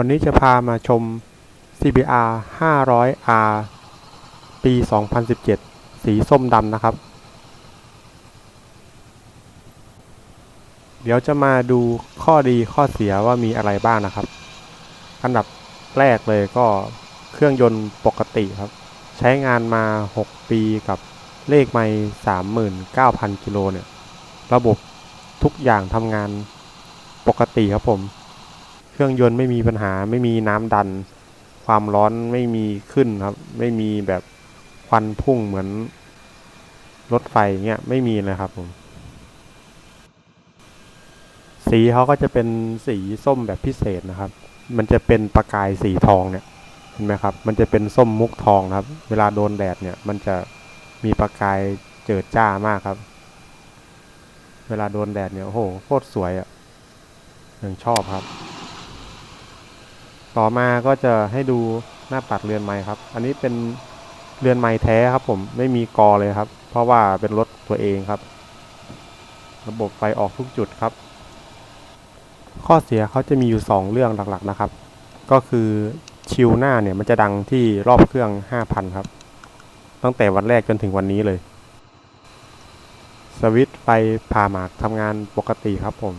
วันนี้จะพามาชม CBR 500R ปี 2017 สีส้มดำนะครับ เดี๋ยวจะมาดูข้อดีข้อเสียว่ามีอะไรบ้างนะครับ อันดับแรกเลยก็เครื่องยนต์ปกติครับ ใช้งานมา 6 ปีกับเลขไม่39,000 กิโลเนี่ย ระบบทุกอย่างทำงานปกติครับผม เครื่องยนต์ไม่มีปัญหาไม่มีน้ำดัน ความร้อนไม่มีขึ้นครับ ไม่มีแบบควันพุ่งเหมือนรถไฟเงี้ยไม่มีเลยครับผมสีเขาก็จะเป็นสีส้มแบบพิเศษนะครับ มันจะเป็นประกายสีทองเนี่ยเห็นไหมครับ มันจะเป็นส้มมุกทองครับ เวลาโดนแดดเนี่ย มันจะมีประกายเจิดจ้ามากครับ เวลาโดนแดดเนี่ยโอ้โหโคตรสวยอะ่ะยังชอบครับ ต่อมาก็จะให้ดูหน้าปัดเรือนไม้ครับ อันนี้เป็นเรือนไม้แท้ครับ ผมไม่มีกอเลยครับ เพราะว่าเป็นรถตัวเองครับ ระบบไฟออกทุกจุดครับ ข้อเสียเขาจะมีอยู่ 2 เรื่องหลักๆนะครับ ก็คือชิวหน้าเนี่ยมันจะดังที่รอบเครื่อง 5,000 ครับ ตั้งแต่วันแรกจนถึงวันนี้เลย สวิตไฟผ่าหมากทำงานปกติครับผม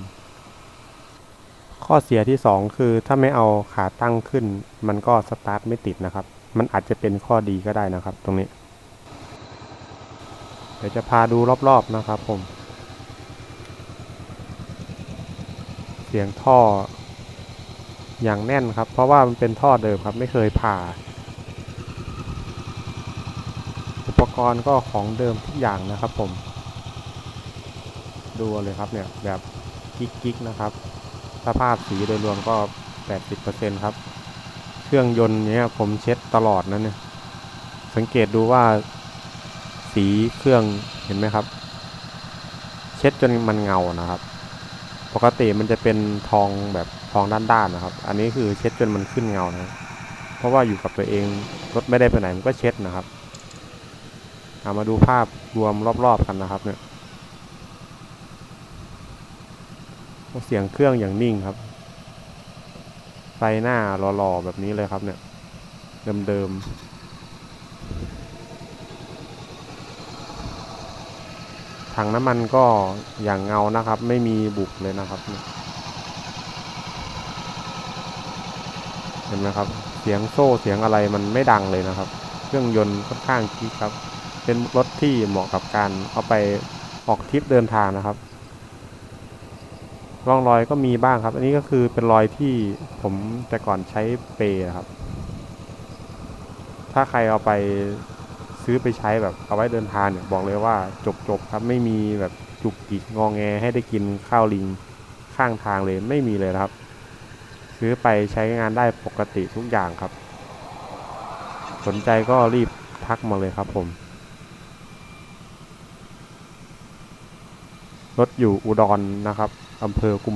ข้อเสียที่ 2 คือถ้าไม่เอาขาตั้งขึ้น มันก็สตาร์ทไม่ติดนะครับ มันอาจจะเป็นข้อดีก็ได้นะครับ ตรงนี้ เดี๋ยวจะพาดูรอบๆนะครับผม เสียงท่ออย่างแน่นครับ เพราะว่ามันเป็นท่อเดิมครับ ไม่เคยผ่า อุปกรณ์ก็ของเดิมทุกอย่างนะครับผม ดูเลยครับเนี่ยแบบกิ๊กๆนะครับ สภาพสีโดยรวมก็ 80%ครับ เครื่องยนต์เนี้ยผมเช็ดตลอดนะเนี่ย สังเกตดูว่าสีเครื่องเห็นไหมครับ เช็ดจนมันเงานะครับ ปกติมันจะเป็นทองแบบทองด้านๆนะครับ อันนี้คือเช็ดจนมันขึ้นเงานะครับเพราะว่าอยู่กับตัวเองรถไม่ได้ไปไหนมันก็เช็ดนะครับามาดูภาพรวมรอบๆกันนะครับเนี่ย เสียงเครื่องอย่างนิ่งครับ ไฟหน้าหล่อๆแบบนี้เลยครับเนี่ย เดิมๆถังน้ำมันก็อย่างเงานะครับ ไม่มีบุบเลยนะครับ เห็นไหมครับ เสียงโซ่เสียงอะไรมันไม่ดังเลยนะครับ เครื่องยนต์ค่อนข้างกิ๊กครับ เป็นรถที่เหมาะกับการเอาไปออกทริปเดินทางนะครับ ร่องรอยก็มีบ้างครับ อันนี้ก็คือเป็นรอยที่ผมแต่ก่อนใช้เปรย์ครับ ถ้าใครเอาไปซื้อไปใช้แบบเอาไว้เดินทางเนี่ยบอกเลยว่าจบๆครับไม่มีแบบจุกจิกงองแงให้ได้กินข้าวลิงข้างทางเลยไม่มีเลยครับ ซื้อไปใช้งานได้ปกติทุกอย่างครับ สนใจก็รีบทักมาเลยครับผมรถอยู่อุดรนะครับ อำเภอกุม